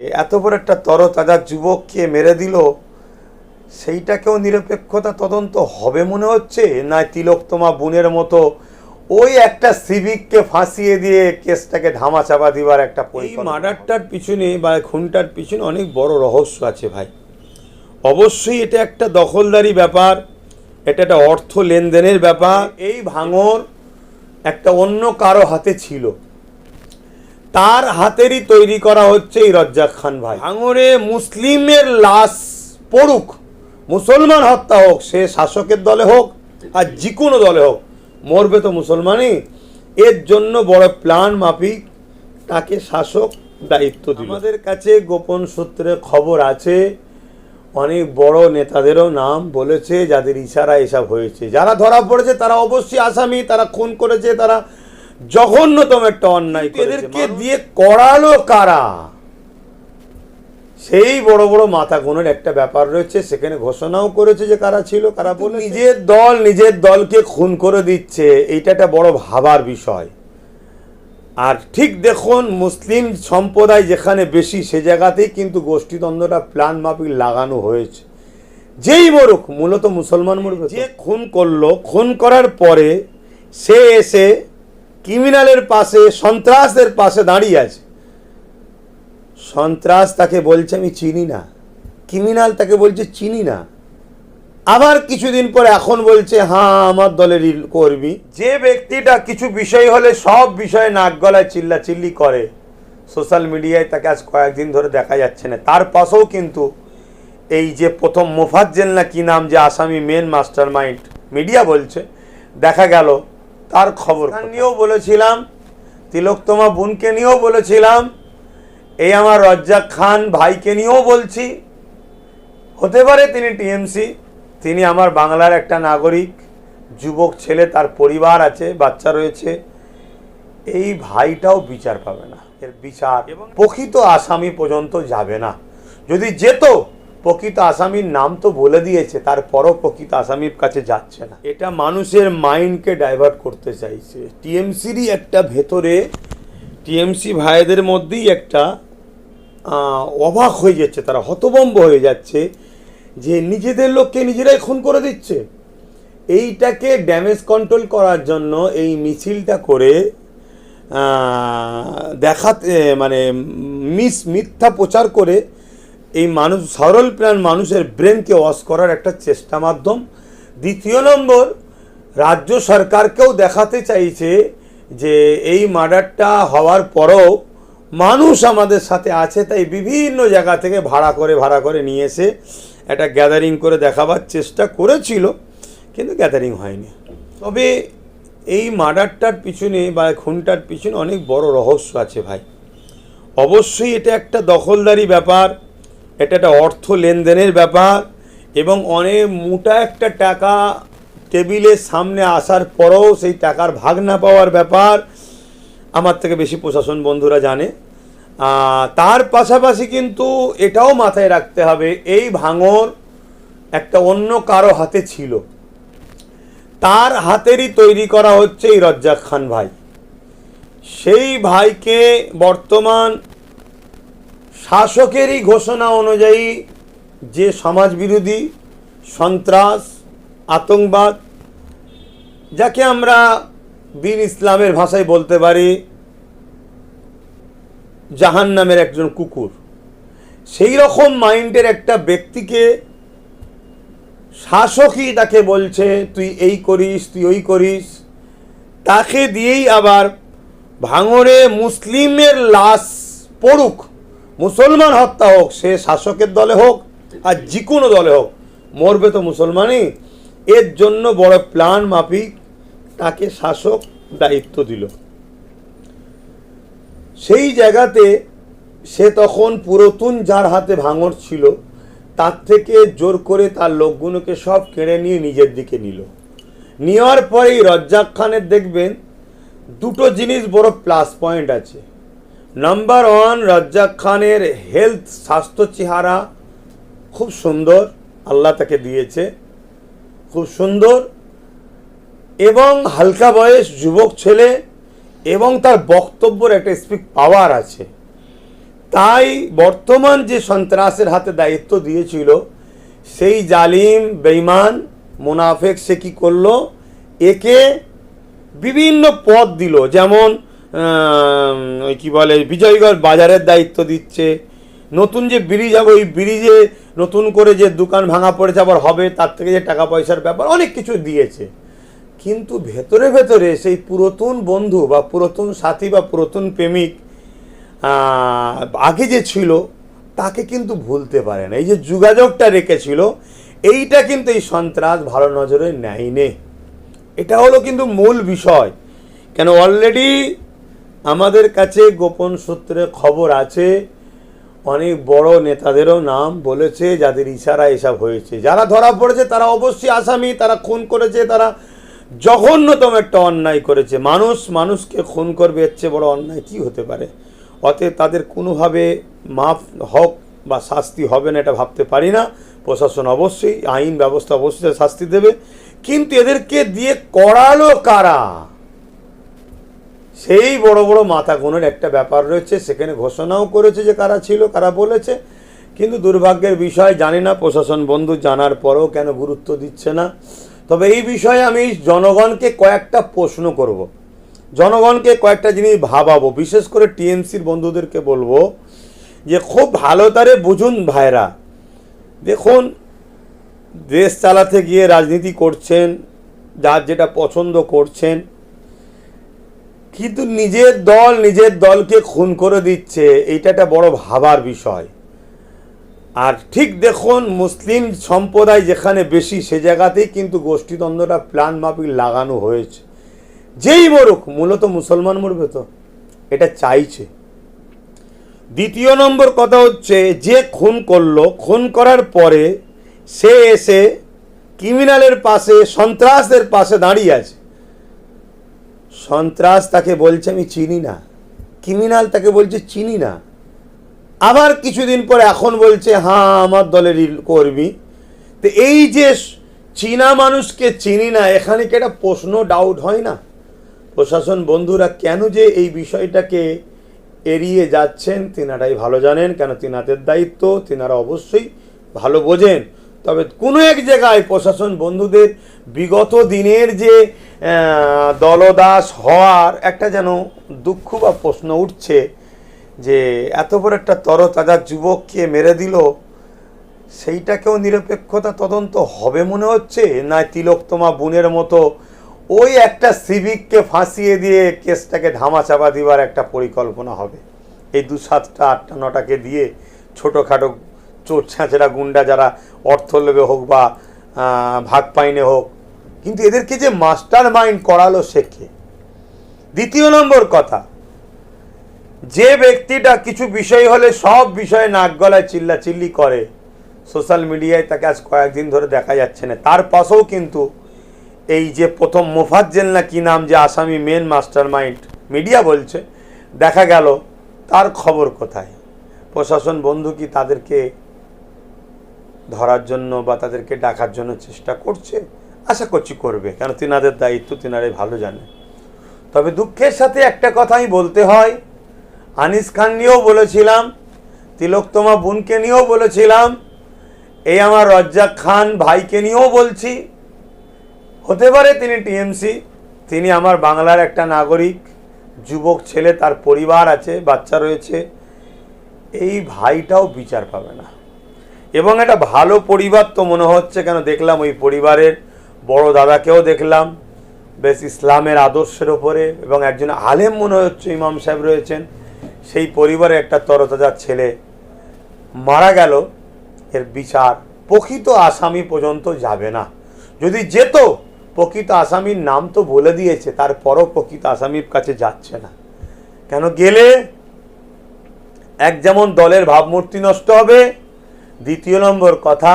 এত বড় একটা তরতাজা যুবককে মেরে দিল সেইটাকেও নিরপেক্ষতা তদন্ত হবে মনে হচ্ছে? না তিলোত্তমা বোনের মতো ওই একটা সিভিককে ফাঁসিয়ে দিয়ে কেসটাকে ধামাচাপা দিবার একটা এই মার্ডারটার পিছনে বা খুনটার পিছনে অনেক বড় রহস্য আছে ভাই। অবশ্যই এটা একটা দখলদারি ব্যাপার এটা একটা অর্থ লেনদেনের ব্যাপার। এই ভাঙর একটা অন্য কারও হাতে ছিল। তার হাতেরই তৈরি করা হচ্ছে এই রজ্জাক খান ভাই। ভাঙরে মুসলিমের লাশ পড়ুক মুসলমান হত্যা হোক সে শাসকের দলে হোক আর যে কোনো দলে হোক মরবে তো মুসলমানই এর জন্য বড় প্ল্যান মাফিক তাকে শাসক দায়িত্ব দিল। আমাদের কাছে গোপন সূত্রে খবর আছে অনেক বড় নেতাদেরও নাম বলেছে যাদের ইশারা এসব হয়েছে। যারা ধরা পড়েছে তারা অবশ্যই আসামি তারা খুন করেছে তারা জঘন্যতম একটা অন্যায় এদেরকে দিয়ে করালো কারা? সেই বড় বড় মাথা গুণের একটা ব্যাপার রয়েছে সেখানে ঘোষণাও করেছে যে কারা ছিল কারা বলে নিজের দল নিজের দলকে খুন করে দিচ্ছে এইটা একটা বড় ভাবার বিষয়। আর ঠিক দেখুন মুসলিম সম্প্রদায় যেখানে বেশি সে জায়গাতেই কিন্তু গোষ্ঠীদ্বন্দ্বটা প্ল্যান মাফিক লাগানো হয়েছে। যেই মরুক মূলত মুসলমান মরুক যে খুন করল খুন করার পরে সে এসে ক্রিমিনালের পাশে, সন্ত্রাসদের পাশে দাঁড়িয়ে আছে। সন্ত্রাস তাকে বলছে, আমি চিনি না। ক্রিমিনাল তাকে বলছে, চিনি না। আবার কিছুদিন পর এখন বলছে হ্যাঁ আমার দলেরই কর্মী। যে ব্যক্তিটা কিছু বিষয় হলে, সব বিষয়ে নাক গলায় চিল্লা চিল্লি করে। সোশ্যাল মিডিয়ায় তাকে আজ কয়েকদিন ধরে দেখা যাচ্ছে না। তার পাশেও কিন্তু এই যে প্রথম মোফাজ্জেল না কি নাম যে আসামি মেন মাস্টার মাইন্ড মিডিয়া বলছে, দেখা গেল তার খবর নিয়েও বলেছিলাম তিলোত্তমা বোনকে নিয়েও বলেছিলাম এই আমার রজ্জাক খান ভাইকে নিয়েও বলছি। হতে পারে তিনি টিএমসি তিনি আমার বাংলার একটা নাগরিক যুবক ছেলে তার পরিবার আছে বাচ্চা রয়েছে। এই ভাইটাও বিচার পাবে না। এর বিচার এবং প্রকৃত আসামি পর্যন্ত যাবে না। যদি যেত প্রকৃত আসামির নাম তো বলে দিয়েছে, তারপরও প্রকৃত আসামির কাছে যাচ্ছে না। এটা মানুষের মাইন্ডকে ডাইভার্ট করতে চাইছে। টিএমসিরই একটা ভেতরে, টিএমসি ভাইদের মধ্যেই একটা অবাক হয়ে যাচ্ছে, তারা হতবম্ব হয়ে যাচ্ছে যে নিজেদের লোককে নিজেরাই খুন করে দিচ্ছে। এইটাকে ড্যামেজ কন্ট্রোল করার জন্য এই মিছিলটা করে দেখাতে মানে মিস মিথ্যা প্রচার করে এই মানুষ, সরল প্রাণ মানুষের ব্রেনকে ওয়াশ করার একটা চেষ্টা মাধ্যম। দ্বিতীয় নম্বর, রাজ্য সরকারকেও দেখাতে চাইছে যে এই মার্ডারটা হওয়ার পরেও মানুষ আমাদের সাথে আছে, তাই বিভিন্ন জায়গা থেকে ভাড়া করে ভাড়া করে নিয়ে এসে একটা গ্যাদারিং করে দেখাবার চেষ্টা করেছিল, কিন্তু গ্যাদারিং হয়নি। তবে এই মার্ডারটার পিছনে বা খুনটার পিছনে অনেক বড় রহস্য আছে ভাই। অবশ্যই এটা একটা দখলদারি ব্যাপার এটা একটা অর্থ লেনদেনের ব্যাপার এবং অনেক মোটা একটা টাকা টেবিলের সামনে আসার পরেও সেই টাকার ভাগ না পাওয়ার ব্যাপার। আমার থেকে বেশি প্রশাসন বন্ধুরা জানে। তার পাশাপাশি কিন্তু এটাও মাথায় রাখতে হবে, এই ভাঙর একটা অন্য কারও হাতে ছিল। তার হাতেরই তৈরি করা হচ্ছে এই রজ্জাক খান ভাই। সেই ভাইকে বর্তমান শাসকেরই ঘোষণা অনুযায়ী যে সমাজবিরোধী, সন্ত্রাস, আতঙ্কবাদ, যাকে আমরা দিন ইসলামের ভাষায় বলতে পারি জাহান নামের একজন কুকুর, সেই রকম মাইন্ডের একটা ব্যক্তিকে শাসকই তাকে বলছে, তুই এই করিস, তুই ওই করিস। তাকে দিয়েই আবার ভাঙরে মুসলিমের লাশ পড়ুক। মুসলমান হত্যা হোক, সে শাসকের দলে হোক আর যে কোনো দলে হোক, মরবে তো মুসলমানই। এর জন্য বড় প্ল্যান মাফিক তাকে শাসক দায়িত্ব দিল। সেই জায়গাতে সে তখন পুরাতন যার হাতে ভাঙর ছিল, তার থেকে জোর করে তার লোকগুলোকে সব কেড়ে নিয়ে নিজের দিকে নিল। নেওয়ার পরেই রজ্জাক খানের দেখবেন দুটো জিনিস বড় প্লাস পয়েন্ট আছে। নাম্বার ওয়ান রাজ্জাক খানের হেলথ স্বাস্থ্য চেহারা খুব সুন্দর। আল্লাহ তাকে দিয়েছে। খুব সুন্দর। এবং হালকা বয়স যুবক ছেলে এবং তার বক্তব্যের একটা স্পিক পাওয়ার আছে। তাই বর্তমান যে সন্ত্রাসের হাতে দায়িত্ব দিয়েছিল, সেই জালিম বেইমান মোনাফেক সে কি করল? একে বিভিন্ন পদ দিল। যেমন ওই কি বলে বিজয়গড় বাজারের দায়িত্ব দিচ্ছে। নতুন যে ব্রিজ হবে ওই ব্রিজে নতুন করে যে দোকান ভাঙা পড়েছে, আবার হবে, তার থেকে যে টাকা পয়সার ব্যাপার, অনেক কিছু দিয়েছে। কিন্তু ভেতরে ভেতরে সেই পুরাতন বন্ধু বা পুরাতন সাথী বা পুরাতন প্রেমিক আগে যে ছিল, তাকে কিন্তু ভুলতে পারে না। এই যে যোগাযোগটা রেখেছিল, এইটা কিন্তু এই সন্ত্রাস ভালো নজরে নেয়নি। এটা হলো কিন্তু মূল বিষয়। কেন অলরেডি আমাদের কাছে গোপন সূত্রে খবর আছে, অনেক বড় নেতাদেরও নাম বলেছে, যাদের ইশারা এসব হয়েছে। যারা ধরা পড়েছে, তারা অবশ্যই আসামি, তারা খুন করেছে, তারা জঘন্যতম একটা অন্যায় করেছে। মানুষ মানুষকে খুন করবে, এর চেয়ে বড় অন্যায় কি হতে পারে? অতএব তাদের কোনোভাবে মাফ হক বা শাস্তি হবে না, এটা ভাবতে পারি না। প্রশাসন অবশ্যই, আইন ব্যবস্থা অবশ্যই শাস্তি দেবে। কিন্তু এদেরকে দিয়ে করালো কারা? সেই বড় বড় মাথা গোনের একটা ব্যাপার রয়েছে, সেখানে ঘোষণাও করেছে যে কারা ছিল, কারা বলেছে। কিন্তু দুর্ভাগ্যের বিষয়, জানি না, প্রশাসন বন্ধু জানার পরেও কেন গুরুত্ব দিচ্ছে না। তবে এই বিষয়ে আমি জনগণকে কয়েকটা প্রশ্ন করব। জনগণকে কয়েকটা জিনিস ভাবাবো, বিশেষ করে টিএমসির বন্ধুদেরকে বলব যে, খুব ভালো তারে বুঝুন ভাইরা। দেখুন, দেশ চালাতে গিয়ে রাজনীতি করছেন, যার যেটা পছন্দ করছেন কিন্তু নিজের দল নিজের দলকে খুন করে দিচ্ছে, এইটা একটা বড় ভাবার বিষয়। আর ঠিক দেখুন, মুসলিম সম্প্রদায় যেখানে বেশি, সে জায়গাতেই কিন্তু গোষ্ঠীদ্বন্দ্বটা প্ল্যান মাফিক লাগানো হয়েছে। যেই মরুক, মূলত মুসলমান মরবে তো, এটা চাইছে। দ্বিতীয় নম্বর কথা হচ্ছে, যে খুন করল, খুন করার পরে সে এসে ক্রিমিনালের পাশে, সন্ত্রাসের পাশে দাঁড়িয়ে আছে। সন্ত্রাস তাকে বলছে, আমি চিনি না। ক্রিমিনাল তাকে বলছে, চিনি না। আবার কিছুদিন পর এখন বলছে হ্যাঁ আমার দলেরই কর্মী। তো এই যে চীনা মানুষকে চিনি না, এখানে কি একটা প্রশ্ন ডাউট হয় না? প্রশাসন বন্ধুরা, কেন যে এই বিষয়টাকে এড়িয়ে যাচ্ছেন, তিনারাই ভালো জানেন, কেন তিনাদের দায়িত্ব, তিনারা অবশ্যই ভালো বোঝেন। তবে কোনো এক জায়গায় প্রশাসন বন্ধুদের বিগত দিনের যে দলদাস হওয়ার একটা যেন দুঃখ বা প্রশ্ন উঠছে যে এত বড় একটা তরতাজা যুবককে মেরে দিল, সেইটাকেও নিরপেক্ষতা তদন্ত হবে মনে হচ্ছে? না তিলোত্তমা বোনের মতো ওই একটা সিভিককে ফাঁসিয়ে দিয়ে কেসটাকে ধামাচাপা দিবার একটা পরিকল্পনা হবে? এই দু সাতটা, আটটা, নটাকে দিয়ে ছোটোখাটো চোর ছাঁচেরা গুন্ডা যারা অর্থ লোভে হোক বা ভাগ পাইনে হোক কিন্তু এদেরকে যে মাস্টার মাইন্ড করালো শেখে দ্বিতীয় নম্বর কথা, যে ব্যক্তিটা কিছু বিষয় হলে সব বিষয়ে নাক গলায় চিল্লা চিল্লি করে, সোশ্যাল মিডিয়ায় তাকে আজ কয়েকদিন ধরে দেখা যাচ্ছে না। তার পাশেও কিন্তু এই যে প্রথম মোফাজ্জেল না কি নাম যে আসামি মেন মাস্টার মাইন্ড মিডিয়া বলছে, দেখা গেল তার খবর কোথায়? প্রশাসন বন্ধু কি তাদেরকে ধরার জন্য বা তাদেরকে ডাকার জন্য চেষ্টা করছে? আশা করছি করবে, কেন তিনাদের দায়িত্ব তিনারাই ভালো জানে। তবে দুঃখের সাথে একটা কথাই বলতে হয়, আনিস খান নিয়েও বলেছিলাম, তিলোত্তমা বোনকে নিয়েও বলেছিলাম, এই আমার রজ্জাক খান ভাইকে নিয়েও বলছি। হতে পারে তিনি টিএমসি, তিনি আমার বাংলার একটা নাগরিক, যুবক ছেলে, তার পরিবার আছে, বাচ্চা রয়েছে, এই ভাইটাও বিচার পাবে না। এবং একটা ভালো পরিবার তো মনে হচ্ছে, কেন দেখলাম ওই পরিবারের বড় দাদাকেও দেখলাম, বেশ ইসলামের আদর্শের ওপরে এবং একজন আলেম মনে হচ্ছে ইমাম সাহেব রয়েছেন। সেই পরিবারে একটা তরতাজা ছেলে মারা গেল, এর বিচার প্রকৃত আসামি পর্যন্ত যাবে না। যদি যেত, প্রকৃত আসামির নাম তো বলে দিয়েছে, তারপরও প্রকৃত আসামির কাছে যাচ্ছে না। কেন গেলে? এক যেমন দলের ভাবমূর্তি নষ্ট হবে, দ্বিতীয় নম্বর কথা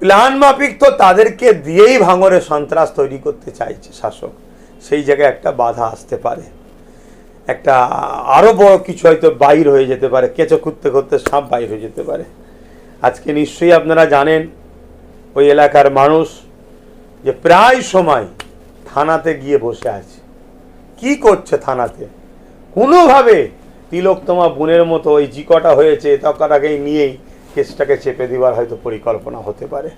প্ল্যান মাফিক তো তাদেরকে দিয়েই ভাঙরে সন্ত্রাস তৈরি করতে চাইছে শাসক। সেই জায়গায় একটা বাধা আসতে পারে। একটা আরও বড় কিছু হয়তো বাইর হয়ে যেতে পারে, কেঁচো খুঁড়তে খুঁড়তে সাপ বাইর হয়ে যেতে পারে। আজকে নিশ্চয়ই আপনারা জানেন, ওই এলাকার মানুষ যে প্রায় সময় থানাতে গিয়ে বসে আছে। কি করছে থানাতে? কোনোভাবে তিলোত্তমা বোনের মতো ওই জিকটা হয়েছে তকাটাকেই নিয়েই কেসটাকে চেপে দেওয়ার হয়তো পরিকল্পনা হতে পারে।